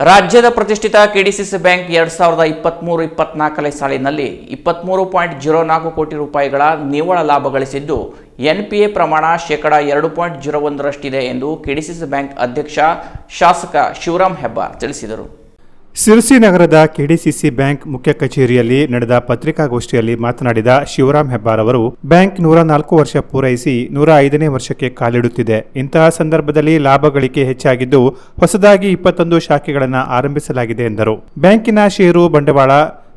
ರಾಜ್ಯದ ಪ್ರತಿಷ್ಠಿತ KDCC bank ಎರಡ್ ಸಾವಿರದ ಇಪ್ಪತ್ತ್ಮೂರು ಇಪ್ಪತ್ನಾಲ್ಕನೇ ಸಾಲಿನಲ್ಲಿ ಇಪ್ಪತ್ತ್ಮೂರು ಪಾಯಿಂಟ್ ಜೀರೋ ನಾಲ್ಕು ಕೋಟಿ ರೂಪಾಯಿಗಳ ನಿವ್ವಳ ಲಾಭ ಗಳಿಸಿದ್ದು, ಎನ್ಪಿಎ ಪ್ರಮಾಣ ಶೇಕಡಾ ಎರಡು ಪಾಯಿಂಟ್ ಜೀರೋ ಒಂದರಷ್ಟಿದೆ ಎಂದು ಕೆಡಿಸಿಸಿ ಬ್ಯಾಂಕ್ ಅಧ್ಯಕ್ಷ ಶಾಸಕ ಶಿವರಾಮ್ ಹೆಬ್ಬಾರ್ ತಿಳಿಸಿದರು. ಸಿರ್ಸಿ ನಗರದ ಕೆಡಿಸಿಸಿ ಬ್ಯಾಂಕ್ ಮುಖ್ಯ ಕಚೇರಿಯಲ್ಲಿ ನಡೆದ ಪತ್ರಿಕಾಗೋಷ್ಠಿಯಲ್ಲಿ ಮಾತನಾಡಿದ ಶಿವರಾಮ್ ಹೆಬ್ಬಾರ್ ಅವರು, ಬ್ಯಾಂಕ್ ನೂರ ನಾಲ್ಕು ವರ್ಷ ಪೂರೈಸಿ ನೂರ ಐದನೇ ವರ್ಷಕ್ಕೆ ಕಾಲಿಡುತ್ತಿದೆ. ಇಂತಹ ಸಂದರ್ಭದಲ್ಲಿ ಲಾಭ ಗಳಿಕೆ ಹೆಚ್ಚಾಗಿದ್ದು ಹೊಸದಾಗಿ ಇಪ್ಪತ್ತೊಂದು ಶಾಖೆಗಳನ್ನು ಆರಂಭಿಸಲಾಗಿದೆ ಎಂದರು. ಬ್ಯಾಂಕಿನ ಷೇರು ಬಂಡವಾಳ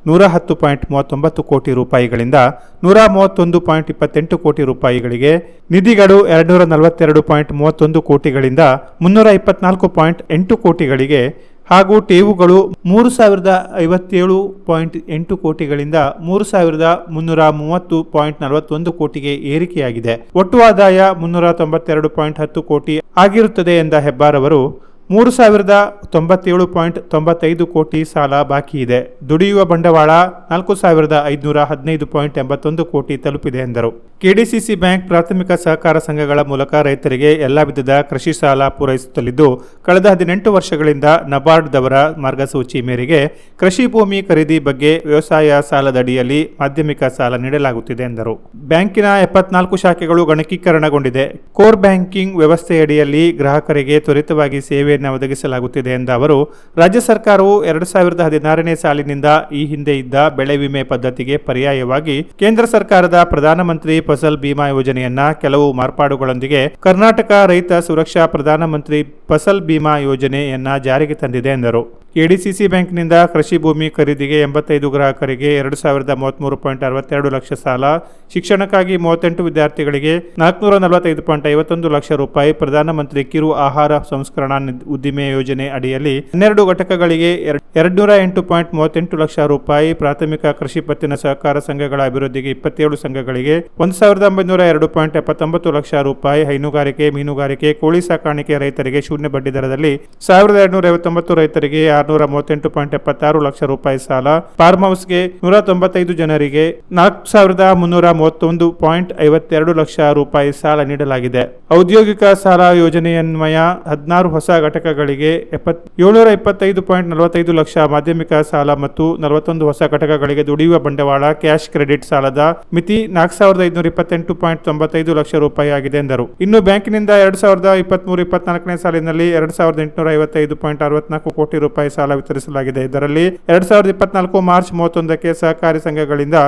ನೂರ ಹತ್ತು ಪಾಯಿಂಟ್ ಮೂವತ್ತೊಂಬತ್ತು ಕೋಟಿ ರೂಪಾಯಿಗಳಿಂದ ನೂರ ಮೂವತ್ತೊಂದು ಪಾಯಿಂಟ್ ಇಪ್ಪತ್ತೆಂಟು ಕೋಟಿ ರೂಪಾಯಿಗಳಿಗೆ ನಿಧಿಗಳು ಎರಡುನೂರ ನಲವತ್ತೆರಡು ಪಾಯಿಂಟ್ ಮೂವತ್ತೊಂದು ಕೋಟಿಗಳಿಂದ ಮುನ್ನೂರ ಇಪ್ಪತ್ನಾಲ್ಕು ಪಾಯಿಂಟ್ ಎಂಟು ಕೋಟಿಗಳಿಗೆ ಹಾಗೂ ಟೇವುಗಳು ಮೂರು ಸಾವಿರದ ಐವತ್ತೇಳು ಪಾಯಿಂಟ್ ಎಂಟು ಕೋಟಿಗಳಿಂದ ಮೂರು ಸಾವಿರದ ಮುನ್ನೂರ ಮೂವತ್ತು ಪಾಯಿಂಟ್ ನಲವತ್ತೊಂದು ಕೋಟಿಗೆ ಏರಿಕೆಯಾಗಿದೆ. ಒಟ್ಟು ಆದಾಯ ಮುನ್ನೂರ ತೊಂಬತ್ತೆರಡು ಪಾಯಿಂಟ್ ಹತ್ತು ಕೋಟಿ ಆಗಿರುತ್ತದೆ ಎಂದ ಹೆಬ್ಬಾರ್ ಅವರು ಮೂರು ಸಾವಿರದ ತೊಂಬತ್ತೇಳು ಪಾಯಿಂಟ್ ತೊಂಬತ್ತೈದು ಕೋಟಿ ಸಾಲ ಬಾಕಿ ಇದೆ. ದುಡಿಯುವ ಬಂಡವಾಳ ನಾಲ್ಕು ಸಾವಿರದ ಐದುನೂರ ಹದಿನೈದು ಪಾಯಿಂಟ್ ಎಂಬತ್ತೊಂದು ಕೋಟಿ ತಲುಪಿದೆ ಎಂದರು. ಕೆಡಿಸಿಸಿ ಬ್ಯಾಂಕ್ ಪ್ರಾಥಮಿಕ ಸಹಕಾರ ಸಂಘಗಳ ಮೂಲಕ ರೈತರಿಗೆ ಎಲ್ಲಾ ವಿಧದ ಕೃಷಿ ಸಾಲ ಪೂರೈಸುತ್ತಲಿದ್ದು, ಕಳೆದ ಹದಿನೆಂಟು ವರ್ಷಗಳಿಂದ ನಬಾರ್ಡ್ದವರ ಮಾರ್ಗಸೂಚಿ ಮೇರೆಗೆ ಕೃಷಿ ಭೂಮಿ ಖರೀದಿ ಬಗ್ಗೆ ವ್ಯವಸಾಯ ಸಾಲದಡಿಯಲ್ಲಿ ಮಾಧ್ಯಮಿಕ ಸಾಲ ನೀಡಲಾಗುತ್ತಿದೆ ಎಂದರು. ಬ್ಯಾಂಕಿನ ಎಪ್ಪತ್ನಾಲ್ಕು ಶಾಖೆಗಳು ಗಣಕೀಕರಣಗೊಂಡಿದೆ. ಕೋರ್ ಬ್ಯಾಂಕಿಂಗ್ ವ್ಯವಸ್ಥೆಯಡಿಯಲ್ಲಿ ಗ್ರಾಹಕರಿಗೆ ತ್ವರಿತವಾಗಿ ಸೇವೆಯನ್ನು ಒದಗಿಸಲಾಗುತ್ತಿದೆ ಎಂದ ಅವರು, ರಾಜ್ಯ ಸರ್ಕಾರವು ಎರಡು ಸಾವಿರದ ಹದಿನಾರನೇ ಸಾಲಿನಿಂದ ಈ ಹಿಂದೆ ಇದ್ದ ಬೆಳೆ ವಿಮೆ ಪದ್ಧತಿಗೆ ಪರ್ಯಾಯವಾಗಿ ಕೇಂದ್ರ ಸರ್ಕಾರದ ಪ್ರಧಾನಮಂತ್ರಿ ಫಸಲ್ ಬಿಮಾ ಯೋಜನೆಯನ್ನ ಕೆಲವು ಮಾರ್ಪಾಡುಗಳೊಂದಿಗೆ ಕರ್ನಾಟಕ ರೈತ ಸುರಕ್ಷಾ ಪ್ರಧಾನಮಂತ್ರಿ ಫಸಲ್ ಬಿಮಾ ಯೋಜನೆಯನ್ನ ಜಾರಿಗೆ ತಂದಿದೆ ಎಂದರು. ಕೆಡಿಸಿಸಿ ಬ್ಯಾಂಕ್ನಿಂದ ಕೃಷಿ ಭೂಮಿ ಖರೀದಿಗೆ ಎಂಬತ್ತೈದು ಗ್ರಾಹಕರಿಗೆ ಎರಡು ಸಾವಿರದ ಮೂವತ್ಮೂರು ಪಾಯಿಂಟ್ ಅರವತ್ತೆರಡು ಲಕ್ಷ ಸಾಲ, ಶಿಕ್ಷಣಕ್ಕಾಗಿ ಮೂವತ್ತೆಂಟು ವಿದ್ಯಾರ್ಥಿಗಳಿಗೆ ನಾಲ್ಕುನೂರ ನಲವತ್ತೈದು ಪಾಯಿಂಟ್ ಐವತ್ತೊಂದು ಲಕ್ಷ ರೂಪಾಯಿ ಪ್ರಧಾನಮಂತ್ರಿ ಕಿರು ಆಹಾರ ಸಂಸ್ಕರಣಾ ಉದ್ದಿಮೆ ಯೋಜನೆ ಅಡಿಯಲ್ಲಿ ಹನ್ನೆರಡು ಘಟಕಗಳಿಗೆ ಎರಡ್ನೂರ ಎಂಟು ಪಾಯಿಂಟ್ ಮೂವತ್ತೆಂಟು ಲಕ್ಷ ರೂಪಾಯಿ, ಪ್ರಾಥಮಿಕ ಕೃಷಿ ಪತ್ತಿನ ಸಹಕಾರ ಸಂಘಗಳ ಅಭಿವೃದ್ಧಿಗೆ ಇಪ್ಪತ್ತೇಳು ಸಂಘಗಳಿಗೆ ಒಂದು ಸಾವಿರದ ಒಂಬೈನೂರ ಎರಡು ಪಾಯಿಂಟ್ ಎಪ್ಪತ್ತೊಂಬತ್ತು ಲಕ್ಷ ರೂಪಾಯಿ, ಹೈನುಗಾರಿಕೆ, ಮೀನುಗಾರಿಕೆ, ಕೋಳಿ ಸಾಕಾಣಿಕೆ ರೈತರಿಗೆ ಶೂನ್ಯ ಬಡ್ಡಿ ದರದಲ್ಲಿ ಸಾವಿರದ ಎರಡುನೂರ ಐವತ್ತೊಂಬತ್ತು ರೈತರಿಗೆ ಆರುನೂರ ಮೂವತ್ತೆಂಟು ಪಾಯಿಂಟ್ ಎಪ್ಪತ್ತಾರು ಲಕ್ಷ ರೂಪಾಯಿ ಸಾಲ. ಫಾರ್ಮ್ ಹೌಸ್ಗೆ ನೂರ ತೊಂಬತ್ತೈದು ಜನರಿಗೆ ನಾಲ್ಕು ಸಾವಿರದ ಮುನ್ನೂರ ಮೂವತ್ತೊಂದು ಪಾಯಿಂಟ್ ಐವತ್ತೆರಡು ಲಕ್ಷ ರೂಪಾಯಿ ಸಾಲ ನೀಡಲಾಗಿದೆ. ಔದ್ಯೋಗಿಕ ಸಾಲ ಯೋಜನೆಯನ್ವಯ ಹದಿನಾರು ಹೊಸ ಘಟಕಗಳಿಗೆ ಎಪ್ಪತ್, ಏಳ್ನೂರ ಇಪ್ಪತ್ತೈದು ಪಾಯಿಂಟ್ ನಲವತ್ತೈದು ಲಕ್ಷ ಮಾಧ್ಯಮಿಕ ಸಾಲ ಮತ್ತು ನಲವತ್ತೊಂದು ಹೊಸ ಘಟಕಗಳಿಗೆ ದುಡಿಯುವ ಬಂಡವಾಳ ಕ್ಯಾಶ್ ಕ್ರೆಡಿಟ್ ಸಾಲದ ಮಿತಿ ನಾಲ್ಕು ಸಾವಿರದ ಐದುನೂರ ಇಪ್ಪತ್ತೆಂಟು ಪಾಯಿಂಟ್ ತೊಂಬತ್ತೈದು ಲಕ್ಷ ರೂಪಾಯಿ ಆಗಿದೆ ಎಂದರು. ಇನ್ನು ಬ್ಯಾಂಕಿನಿಂದ ಎರಡು ಸಾವಿರದ ಇಪ್ಪತ್ಮೂರು ಇಪ್ಪತ್ನಾಲ್ಕನೇ ಸಾಲಿನಲ್ಲಿ ಎರಡು ಸಾವಿರದ ಎಂಟುನೂರ ಐವತ್ತೈದು ಪಾಯಿಂಟ್ ಅರವತ್ನಾಲ್ಕು ಕೋಟಿ ರೂಪಾಯಿ ಸಾಲ ವಿತರಿಸಲಾಗಿದೆ. ಇದರಲ್ಲಿ ಎರಡ್ ಸಾವಿರದ ಇಪ್ಪತ್ನಾಲ್ಕು ಮಾರ್ಚ್ ಮೂವತ್ತೊಂದಕ್ಕೆ ಸಹಕಾರಿ ಸಂಘಗಳಿಂದ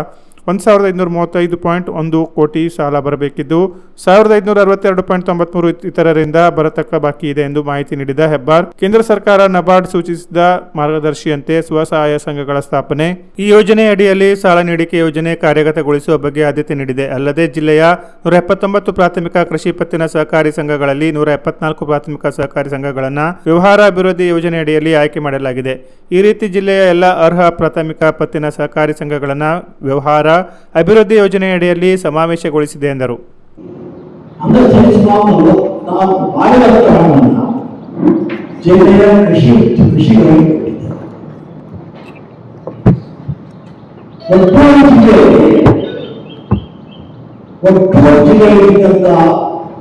ಒಂದು ಸಾವಿರದ ಐದುನೂರ ಮೂವತ್ತೈದು ಪಾಯಿಂಟ್ ಒಂದು ಕೋಟಿ ಸಾಲ ಬರಬೇಕಿದ್ದು, ಸಾವಿರದ ಐದುನೂರ ಅರವತ್ತೆರಡು ಪಾಯಿಂಟ್ ತೊಂಬತ್ಮೂರು ಇತರರಿಂದ ಬರತಕ್ಕ ಬಾಕಿ ಇದೆ ಎಂದು ಮಾಹಿತಿ ನೀಡಿದ ಹೆಬ್ಬಾರ್, ಕೇಂದ್ರ ಸರ್ಕಾರ ನಬಾರ್ಡ್ ಸೂಚಿಸಿದ ಮಾರ್ಗದರ್ಶಿಯಂತೆ ಸ್ವಸಹಾಯ ಸಂಘಗಳ ಸ್ಥಾಪನೆ. ಈ ಯೋಜನೆ ಅಡಿಯಲ್ಲಿ ಸಾಲ ನೀಡಿಕೆ ಯೋಜನೆ ಕಾರ್ಯಗತಗೊಳಿಸುವ ಬಗ್ಗೆ ಆದ್ಯತೆ ನೀಡಿದೆ. ಅಲ್ಲದೆ ಜಿಲ್ಲೆಯ ನೂರ ಎಪ್ಪತ್ತೊಂಬತ್ತು ಪ್ರಾಥಮಿಕ ಕೃಷಿ ಪತ್ತಿನ ಸಹಕಾರಿ ಸಂಘಗಳಲ್ಲಿ ನೂರ ಎಪ್ಪತ್ನಾಲ್ಕು ಪ್ರಾಥಮಿಕ ಸಹಕಾರಿ ಸಂಘಗಳನ್ನು ವ್ಯವಹಾರ ಅಭಿವೃದ್ಧಿ ಯೋಜನೆ ಅಡಿಯಲ್ಲಿ ಆಯ್ಕೆ ಮಾಡಲಾಗಿದೆ. ಈ ರೀತಿ ಜಿಲ್ಲೆಯ ಎಲ್ಲ ಅರ್ಹ ಪ್ರಾಥಮಿಕ ಪತ್ತಿನ ಸಹಕಾರಿ ಸಂಘಗಳನ್ನು ವ್ಯವಹಾರ ಅಭಿವೃದ್ಧಿ ಯೋಜನೆಯಡಿಯಲ್ಲಿ ಸಮಾವೇಶಗೊಳಿಸಿದೆ ಎಂದರು.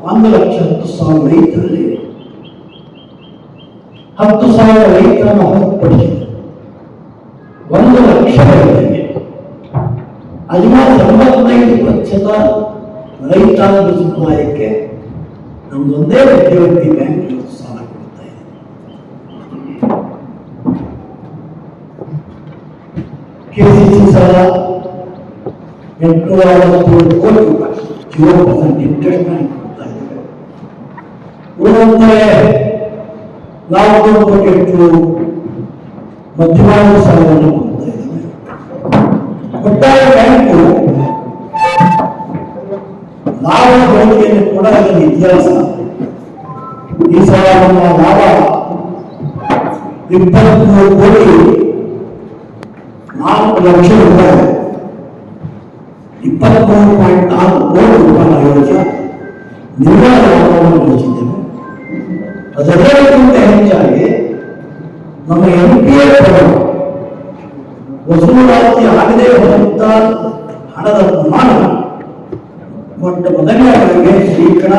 ಒಂದು ಲಕ್ಷ ಹತ್ತು ಸಾವಿರ ರೈತರಲ್ಲಿ ಹತ್ತು ಸಾವಿರ ರೈತರನ್ನು ಹೊರತುಪಡಿಸಿದೆ ಒಂದು ಲಕ್ಷ ರೈತರಿಗೆ ಹದಿನಾರು ತೊಂಬತ್ತೈದು ಪ್ರತಿಶತ ರೈತಾಂಗ ಸಮುದಾಯಕ್ಕೆ ನಮ್ದೊಂದೇ ಮಧ್ಯವರ್ತಿ ಬ್ಯಾಂಕ್ ಸಾಲ ಕೊಡ್ತಾ ಇದೆ. ಕೆಸಿಸಿ ಸಾಲ ಎಂಟುನೂರ ಅರವತ್ತೇಳು ಕೋಟಿ ರೂಪಾಯಿ. ಜೀರೋ ಪರ್ಸೆಂಟ್ ಇಂಟ್ರೆಸ್ಟ್ ಬ್ಯಾಂಕ್ ಕೊಡ್ತಾ ಇದ್ದೇವೆ ಉಳಿದಂತೆ ಮಧ್ಯಮಾವಧಿ ಸಾಲವನ್ನು ಒಟ್ಟಾರೆ ಬ್ಯಾಂಕು ಲಾಭ ಗಳಿಕೆಯನ್ನು ಕೂಡ ಅದರ ಇತಿಹಾಸ ಈ ಸಲ ನಮ್ಮ ಲಾಭ ಇಪ್ಪತ್ಮೂರು ಕೋಟಿ ನಾಲ್ಕು ಲಕ್ಷ ರೂಪಾಯಿ ಇಪ್ಪತ್ಮೂರು ಪಾಯಿಂಟ್ ನಾಲ್ಕು ಕೋಟಿ ರೂಪಾಯಿ ಆಯೋಜ ನಿವ್ವಳ ಆಗದೆ ಹೋದಂತ ಹಣದ ಪ್ರಮಾಣ ಮೊಟ್ಟ ಮೊದಲನೇ ಶೇಕಡ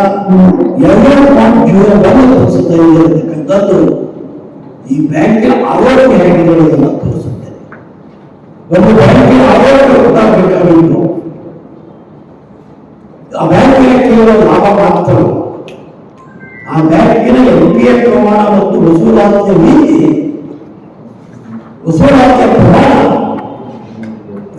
ಎರಡು ಪಾಯಿಂಟ್ ಜೀರೋ ಒಂದು ತೋರಿಸುತ್ತೆ ಇರತಕ್ಕಂಥದ್ದು ಈ ಬ್ಯಾಂಕಿನ ಆರೋಗ್ಯ ಹೇಗಿದೆ ಅನ್ನೋದನ್ನ ತೋರಿಸುತ್ತೆ. ಒಂದು ಬ್ಯಾಂಕಿನ ಆರೋಗ್ಯ ಗೊತ್ತಾಗಬೇಕಾಗಿತ್ತು. ಆ ಬ್ಯಾಂಕಿನ ಕೇವಲ ಲಾಭ ಮಾತ್ರ. ಆ ಬ್ಯಾಂಕಿನ ಎಂಪಿಎ ಪ್ರಮಾಣ ಮತ್ತು ವಸೂಲಾತಿಯ ನೀತಿ, ವಸೂಲಾತಿಯ ಪ್ರಮಾಣ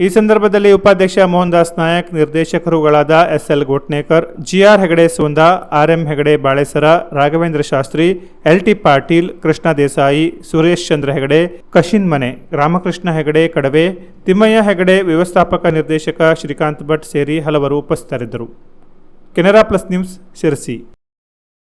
ಈ ಸಂದರ್ಭದಲ್ಲಿ ಉಪಾಧ್ಯಕ್ಷ Mohan Das Nayak, ನಿರ್ದೇಶಕರುಗಳಾದ S L Gotnekar, G R Hegde Sonda R M Hegde Balesara, Raghavendra Shastri, L T Patil, Krishna Desai, Suresh Chandra Hegde, Kashinmane, Ramakrishna Hegde ಕಡವೆ, Thimmaiah Hegde ವ್ಯವಸ್ಥಾಪಕ ನಿರ್ದೇಶಕ ಶ್ರೀಕಾಂತ್ ಭಟ್ ಸೇರಿ ಹಲವರು ಉಪಸ್ಥಿತರಿದ್ದರು. Canara plus news Sirsi.